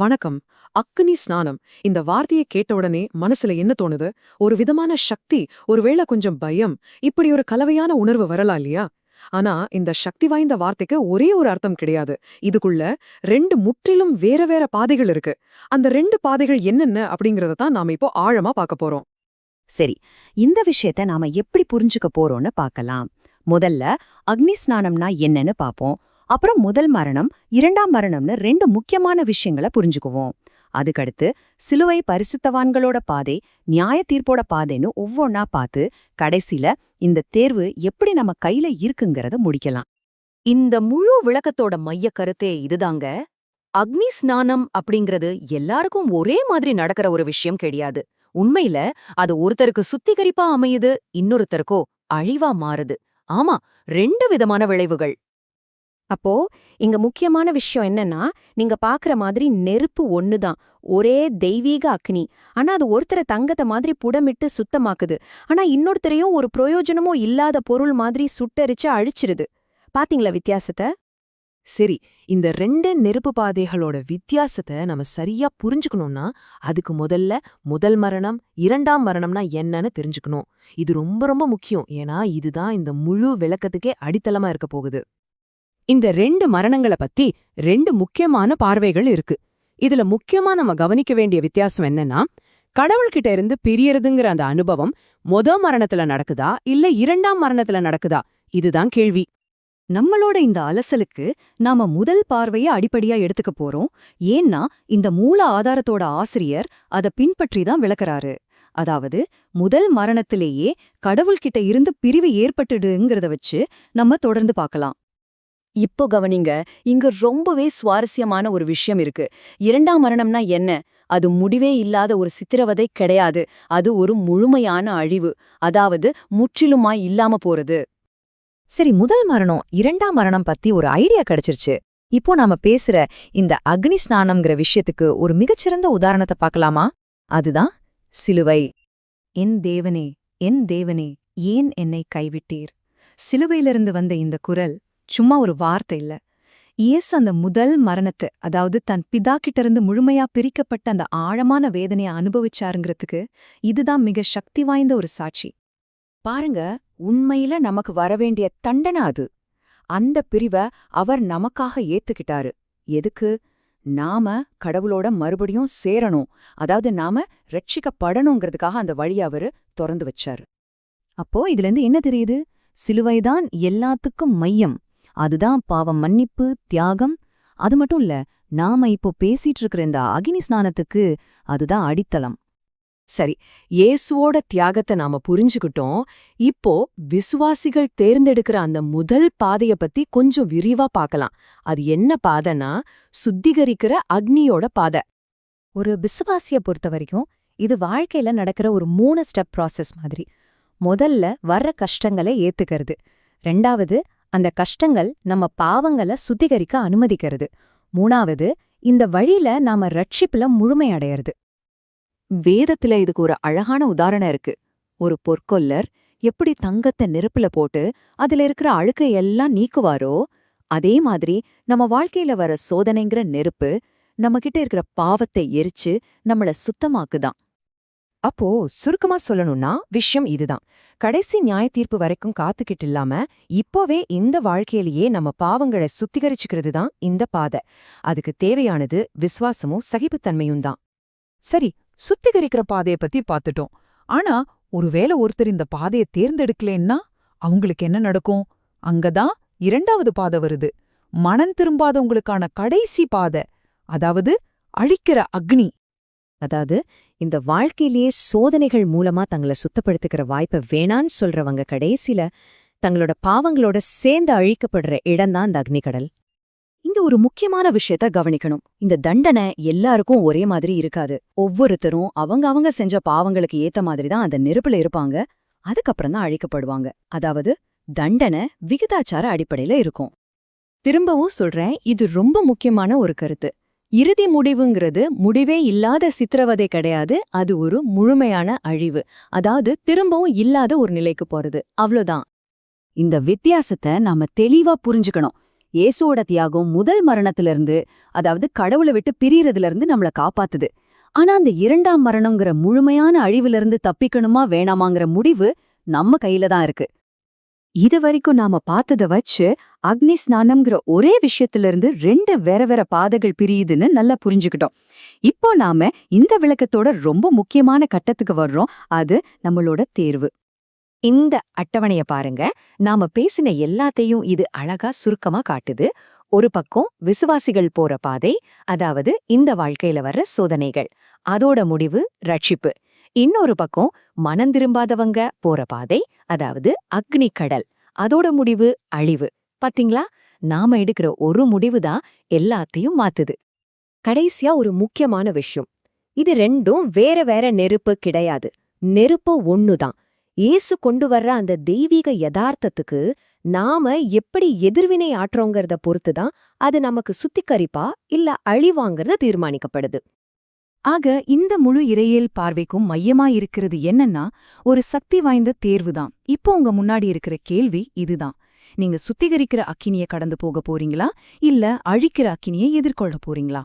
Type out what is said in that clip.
வணக்கம். அக்னி ஸ்நானம். இந்த வார்த்தையை கேட்ட உடனே மனசுல என்ன தோணுது? ஒரு விதமான சக்தி ஒருவேளை கொஞ்சம் பயம் இப்படி ஒரு கலவையான உணர்வு வரலாம் இல்லையா? ஆனா இந்த சக்தி வாய்ந்த வார்த்தைக்கு ஒரே ஒரு அர்த்தம் கிடையாது. இதுக்குள்ள ரெண்டு முற்றிலும் வேற வேற பாதைகள் இருக்கு. அந்த ரெண்டு பாதைகள் என்னென்ன அப்படிங்கறத தான் நாம இப்போ ஆழமா பார்க்க போறோம். சரி இந்த விஷயத்த நாம எப்படி புரிஞ்சுக்க போறோம்னு பார்க்கலாம். முதல்ல அக்னி ஸ்நானம்னா என்னன்னு பார்ப்போம். அப்புறம் முதல் மரணம் இரண்டாம் மரணம்னு ரெண்டு முக்கியமான விஷயங்களை புரிஞ்சுக்குவோம். அதுக்கடுத்து சிலுவை பரிசுத்தவான்களோட பாதை நியாய தீர்ப்போட பாதைன்னு ஒவ்வொன்னா பார்த்து கடைசில இந்த தேர்வு எப்படி நம்ம கையில இருக்குங்கிறத முடிக்கலாம். இந்த முழு விளக்கத்தோட மைய கருத்தே இதுதாங்க. அக்னி ஸ்நானம் அப்படிங்கிறது எல்லாருக்கும் ஒரே மாதிரி நடக்கிற ஒரு விஷயம் கிடையாது. உண்மையில அது ஒருத்தருக்கு சுத்திகரிப்பா அமையுது இன்னொருத்தருக்கோ அழிவா மாறுது. ஆமா ரெண்டு விதமான விளைவுகள். அப்போ இங்க முக்கியமான விஷயம் என்னன்னா நீங்க பாக்குற மாதிரி நெருப்பு ஒண்ணுதான். ஒரே தெய்வீக அக்னி. ஆனா அது ஒருத்தரை தங்கத்தை மாதிரி புடமிட்டு சுத்தமாக்குது. ஆனா இன்னொருத்தரையும் ஒரு பிரயோஜனமோ இல்லாத பொருள் மாதிரி சுட்டரிச்சு அழிச்சிருது. பாத்தீங்களா வித்தியாசத்தை? சரி இந்த ரெண்டு நெருப்பு பாதைகளோட வித்தியாசத்தை நம்ம சரியா புரிஞ்சுக்கணும்னா அதுக்கு முதல்ல முதல் மரணம் இரண்டாம் மரணம்னா என்னன்னு தெரிஞ்சுக்கணும். இது ரொம்ப ரொம்ப முக்கியம். ஏன்னா இதுதான் இந்த முழு விளக்கத்துக்கே அடித்தளமா இருக்க போகுது. இந்த ரெண்டு மரணங்கள பத்தி ரெண்டு முக்கியமான பார்வைகள் இருக்கு. இதுல முக்கியமா நம்ம கவனிக்க வேண்டிய வித்தியாசம் என்னன்னா கடவுள்கிட்ட இருந்து பிரியறதுங்கிற அந்த அனுபவம் மொத மரணத்துல நடக்குதா இல்ல இரண்டாம் மரணத்துல நடக்குதா? இதுதான் கேள்வி. நம்மளோட இந்த அலசலுக்கு நாம முதல் பார்வைய அடிப்படையா எடுத்துக்க போறோம். ஏன்னா இந்த மூல ஆதாரத்தோட ஆசிரியர் அத பின்பற்றி தான் விளக்கறாரு. அதாவது முதல் மரணத்திலேயே கடவுள்கிட்ட இருந்து பிரிவு ஏற்பட்டுடுங்கிறத வச்சு நம்ம தொடர்ந்து பார்க்கலாம். இப்போ கவனிங்க இங்க ரொம்பவே சுவாரஸ்யமான ஒரு விஷயம் இருக்கு. இரண்டாம் மரணம்னா என்ன? அது முடிவே இல்லாத ஒரு சித்திரவதை கிடையாது. அது ஒரு முழுமையான அழிவு. அதாவது முற்றிலுமாய் இல்லாம போறது. சரி முதல் மரணம் இரண்டாம் மரணம் பத்தி ஒரு ஐடியா கிடைச்சிருச்சு. இப்போ நாம பேசுற இந்த அக்னி ஸ்நானம்ங்கிற விஷயத்துக்கு ஒரு மிகச்சிறந்த உதாரணத்தை பார்க்கலாமா? அதுதான் சிலுவை. என் தேவனே என் தேவனே ஏன் என்னை கைவிட்டீர்? சிலுவையிலிருந்து வந்த இந்த குரல் சும்மா ஒரு வார்த்தை இல்ல. இயேசு அந்த முதல் மரணத்தை அதாவது தன் பிதா கிட்ட இருந்து முழுமையா பிரிக்கப்பட்ட அந்த ஆழமான வேதனைய அனுபவிச்சாருங்கிறதுக்கு இதுதான் மிக சக்தி வாய்ந்த ஒரு சாட்சி. பாருங்க உண்மையில நமக்கு வரவேண்டிய தண்டனை அது. அந்த பிரிவ அவர் நமக்காக ஏத்துக்கிட்டாரு. எதுக்கு? நாம கடவுளோட மறுபடியும் சேரணும். அதாவது நாம ரட்சிக்கப்படணுங்கிறதுக்காக அந்த வழி அவரு திறந்து வச்சாரு. அப்போ இதுல இருந்து என்ன தெரியுது? சிலுவைதான் எல்லாத்துக்கும் மையம். அதுதான் பாவம் மன்னிப்பு தியாகம். அது மட்டும் இல்ல நாம இப்போ பேசிட்டு இருக்கிற இந்த அகினி ஸ்நானத்துக்கு அதுதான் அடித்தளம். சரி இயேசுவோட தியாகத்தை நாம புரிஞ்சுக்கிட்டோம். இப்போ விசுவாசிகள் தேர்ந்தெடுக்கிற அந்த முதல் பாதைய பத்தி கொஞ்சம் விரிவா பார்க்கலாம். அது என்ன பாதைனா சுத்திகரிக்கிற அக்னியோட பாதை. ஒரு விசுவாசிய பொறுத்த வரைக்கும் இது வாழ்க்கையில நடக்கிற ஒரு மூணு ஸ்டெப் ப்ராசஸ் மாதிரி. முதல்ல வர்ற கஷ்டங்களை ஏத்துக்கிறது. ரெண்டாவது அந்த கஷ்டங்கள் நம்ம பாவங்களை சுத்திகரிக்க அனுமதிக்கிறது. மூணாவது இந்த வழியில நாம ரட்சிப்புல முழுமையடையறது வேதத்துல இதுக்கு ஒரு அழகான உதாரணம் இருக்கு. ஒரு பொற்கொல்லர் எப்படி தங்கத்தை நெருப்புல போட்டு அதுல இருக்கிற அழுக்கை எல்லாம் நீக்குவாரோ அதே மாதிரி நம்ம வாழ்க்கையில வர சோதனைங்கிற நெருப்பு நம்மகிட்ட இருக்கிற பாவத்தை எரிச்சு நம்மள சுத்தமாக்குதான். அப்போ சுருக்கமா சொல்லணும்னா விஷயம் இதுதான். கடைசி நியாய தீர்ப்பு வரைக்கும் காத்துக்கிட்டு இல்லாம இப்போவே இந்த வாழ்க்கையிலேயே நம்ம பாவங்களை சுத்திகரிச்சுக்கிறது தான் இந்த பாதை. அதுக்கு தேவையானது விசுவாசமும் சகிப்புத்தன்மையும் தான். சரி சுத்திகரிக்கிற பாதையை பத்தி பாத்துட்டோம் ஆனா ஒருவேளை ஒருத்தர் இந்த பாதைய தேர்ந்தெடுக்கலன்னா அவங்களுக்கு என்ன நடக்கும்? அங்கதான் இரண்டாவது பாதை வருது. மனம் திரும்பாதவங்களுக்கான கடைசி பாதை அதாவது அழிக்கிற அக்னி. அதாவது இந்த வாழ்க்கையிலேயே சோதனைகள் மூலமா தங்களை சுத்தப்படுத்திக்கிற வாய்ப்பை வேணான்னு சொல்றவங்க கடைசில தங்களோட பாவங்களோட சேர்ந்து அழிக்கப்படுற இடம்தான் இந்த அக்னிக்கடல். இங்க ஒரு முக்கியமான விஷயத்த கவனிக்கணும். இந்த தண்டனை எல்லாருக்கும் ஒரே மாதிரி இருக்காது. ஒவ்வொருத்தரும் அவங்க அவங்க செஞ்ச பாவங்களுக்கு ஏத்த மாதிரி தான் அந்த நெருப்புல இருப்பாங்க. அதுக்கப்புறம் தான் அழிக்கப்படுவாங்க. அதாவது தண்டனை விகிதாச்சார அடிப்படையில இருக்கும். திரும்பவும் சொல்றேன் இது ரொம்ப முக்கியமான ஒரு கருத்து. இறுதி முடிவுங்கிறது முடிவே இல்லாத சித்திரவதை கிடையாது. அது ஒரு முழுமையான அழிவு. அதாவது திரும்பவும் இல்லாத ஒரு நிலைக்கு போறது. அவ்வளோதான். இந்த வித்தியாசத்தை நாம தெளிவா புரிஞ்சுக்கணும். இயேசுவோட தியாகம் முதல் மரணத்திலிருந்து அதாவது கடவுளை விட்டு பிரியறதுல இருந்து நம்மள காப்பாத்துது. ஆனா அந்த இரண்டாம் மரணம்ங்கிற முழுமையான அழிவிலிருந்து தப்பிக்கணுமா வேணாமாங்கிற முடிவு நம்ம கையில தான் இருக்கு. இது வரைக்கும் நாம பார்த்தத வச்சு அக்னி ஸ்நானம்ங்கிற ஒரே விஷயத்திலிருந்து ரெண்டு வேற வேற பாதைகள் பிரியுதுன்னு நல்லா புரிஞ்சுக்கிட்டோம். இப்போ நாம இந்த விளக்கத்தோட ரொம்ப முக்கியமான கட்டத்துக்கு வர்றோம். அது நம்மளோட தேர்வு. இந்த அட்டவணைய பாருங்க. நாம பேசின எல்லாத்தையும் இது அழகா சுருக்கமா காட்டுது. ஒரு பக்கம் விசுவாசிகள் போற பாதை அதாவது இந்த வாழ்க்கையில வர்ற சோதனைகள் அதோட முடிவு ரட்சிப்பு. இன்னொரு பக்கம் மனம் திரும்பாதவங்க போற பாதை அதாவது அக்னி கடல் அதோட முடிவு அழிவு. பாத்தீங்களா? நாம எடுக்கிற ஒரு முடிவு தான் எல்லாத்தையும் மாத்துது. கடைசியா ஒரு முக்கியமான விஷயம். இது ரெண்டும் வேற வேற நெருப்பு கிடையாது. நெருப்பு ஒண்ணுதான் இயேசு கொண்டு வர்ற அந்த தெய்வீக யதார்த்தத்துக்கு நாம எப்படி எதிர்வினை ஆற்றோங்கிறத பொறுத்துதான் அது நமக்கு சுத்திகரிப்பா இல்ல அழிவாங்கிறத தீர்மானிக்கப்படுது. ஆக இந்த முழு இறையியல் பார்வைக்கும் மையமா இருக்கிறது என்னன்னா ஒரு சக்தி வாய்ந்த தேர்வுதான். இப்போ உங்க முன்னாடி இருக்கிற கேள்வி இதுதான். நீங்க சுத்திகரிக்கிற அக்கினிய கடந்து போக போறீங்களா? இல்ல அழிக்கிற அக்கினியை எதிர்கொள்ள போறீங்களா?